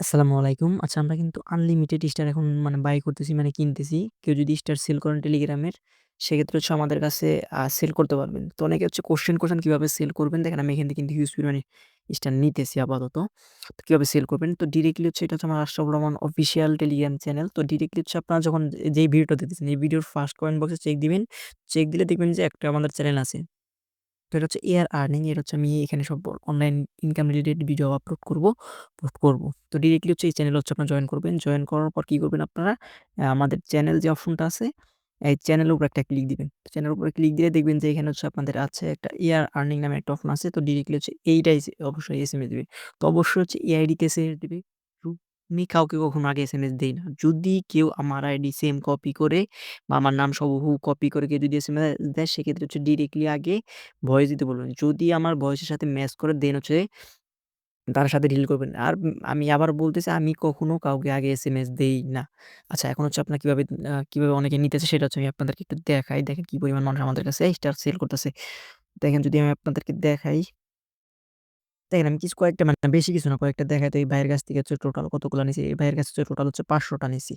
আসসালামু আলাইকুম। আচ্ছা আমরা কিন্তু আনলিমিটেড স্টার এখন মানে বাই করতেছি মানে কিনতেছি। কেউ যদি স্টার সেল করেন টেলিগ্রামের সেক্ষেত্রে হচ্ছে আমাদের কাছে সেল করতে পারবেন। তো অনেকে হচ্ছে কোয়েশ্চেন করছেন কীভাবে সেল করবেন? দেখেন আমি এখান থেকে কিন্তু হিউজ পরিমাণে স্টার নিতেছি আপাতত। তো কীভাবে সেল করবেন? তো ডিরেক্টলি হচ্ছে এটা হচ্ছে আমার Ashrafur Rahman official Telegram channel. তো ডিরেক্টলি হচ্ছে আপনারা যখন যেই ভিডিওটা দেখতেছেন, এই ভিডিওর ফার্স্ট কমেন্ট বক্সে চেক দিবেন। চেক দিলে দেখবেন যে একটা আমাদের চ্যানেল আছে। তো এটা হচ্ছে এয়ার আর্নিং এটা হচ্ছে আমি এখানে সব online income related video upload করব, পোস্ট করব। তো ডিরেক্টলি হচ্ছে এই চ্যানেল হচ্ছে আপনারা জয়েন করবেন। জয়েন করার পর কী করবেন আপনারা? আমাদের চ্যানেল যে অপশনটা আছে, এই চ্যানেলের উপর একটা ক্লিক দিবেন। চ্যানেলের উপরে ক্লিক দিলে দেখবেন যে এখানে হচ্ছে আপনাদের আছে একটা এয়ার আর্নিং নামে একটা অপশন আছে। তো ডিরেক্টলি হচ্ছে এইটাই অবশ্যই এসএমএস দিবে। তো অবশ্যই হচ্ছে এই আইডিতে এসএমএস দিবে। আমি কাউকে কখনো আগে এসএমএস দেই না। যদি কেউ আমার আইডি সেম কপি করে বা আমার নাম সহ হুবহু কপি করে কেউ যদি এসএমএস দেয়, সেক্ষেত্রে হচ্ছে ডিরেক্টলি আগে ভয়েস দিতে বলবেন। যদি আমার ভয়েসের সাথে ম্যাচ করে দেন হচ্ছে তার সাথে ডিল করবেন। আর আমি আবার বলতেছি, আমি কখনো কাউকে আগে এসএমএস দেই না। আচ্ছা এখন হচ্ছে আপনার কীভাবে কীভাবে অনেকে নিতেছে সেটা হচ্ছে আমি আপনাদেরকে একটু দেখাই। দেখেন কি পরিমাণ মানুষ আমাদের কাছে স্টার সেল করতেছে। দেখেন যদি আমি আপনাদেরকে দেখাই দেখেন আমি কিছু কয়েকটা মানে বেশি কিছু না কয়েকটা দেখাই তো এই ভাইয়ের কাছ থেকে হচ্ছে টোটাল কতগুলো নিছি। এই ভাইয়ের কাছে হচ্ছে টোটাল হচ্ছে ৫০০ টা নিছি।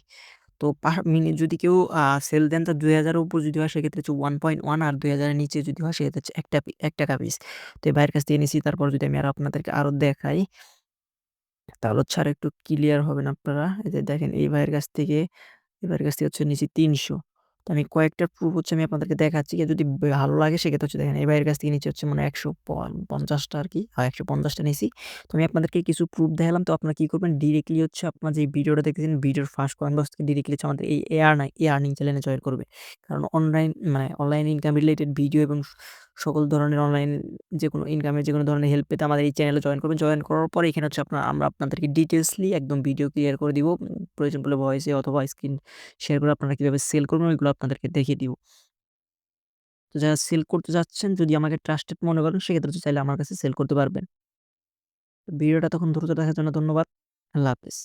তো মিনি যদি কেউ সেল দেন তো ৳২,০০০ হাজারের উপর যদি হয় সেক্ষেত্রে হচ্ছে 1.1 আর ৳২,০০০ হাজারের নিচে যদি হয় সেক্ষেত্রে হচ্ছে একটা পি ৳১ পিস। তো এই ভাইয়ের কাছ থেকে নিছি। তারপর যদি আমি আর আপনাদেরকে আরও দেখাই তাহলে হচ্ছে আর একটু ক্লিয়ার হবেন আপনারা। এই যে দেখেন এই ভাইয়ের কাছ থেকে এই ভাইয়ের কাছ থেকে হচ্ছে নিছি ৩০০ তো আমি কয়েকটা প্রুফ হচ্ছে আমি আপনাদেরকে দেখাচ্ছি। যদি ভালো লাগে সেক্ষেত্রে হচ্ছে দেখেন, এই ভাইয়ের কাছ থেকে নিচে হচ্ছে মনে হয় ১০০ পন ৫০ টা আরকি। হ্যাঁ ১৫০ টা নিছি। তো আমি আপনাদেরকে কিছু প্রুফ দেখালাম। তো আপনারা কী করবেন ডিরেক্টলি হচ্ছে আপনার যে ভিডিওটা দেখতেছেন, ভিডিওর ফার্স্ট কমেন্ট বক্স থেকে ডিরেক্টলি হচ্ছে আমাদের এই এ আর্ন এই আর্নিং চ্যানেলে জয়েন করবে। কারণ অনলাইন মানে অনলাইন ইনকাম রিলেটেড ভিডিও এবং সকল ধরনের অনলাইন যেকোনো ইনকামের যে কোনো ধরনের হেল্প পেতে আমাদের এই চ্যানেলে জয়েন করবেন। জয়েন করার পরে এখানে হচ্ছে আপনার, আমরা আপনাদেরকে ডিটেলসলি একদম ভিডিও ক্লিয়ার করে দিব। প্রয়োজন পড়লে ভয়েসে অথবা স্ক্রিন শেয়ার করে আপনারা কীভাবে সেল করবেন, ওইগুলো আপনাদেরকে দেখিয়ে দিব। তো যারা সেল করতে যাচ্ছেন, যদি আমাকে ট্রাস্টেড মনে করেন, সেক্ষেত্রে চাইলে আমার কাছে সেল করতে পারবেন। ভিডিওটা তখন ধৈর্য দেখার জন্য ধন্যবাদ। আল্লাহ হাফেজ।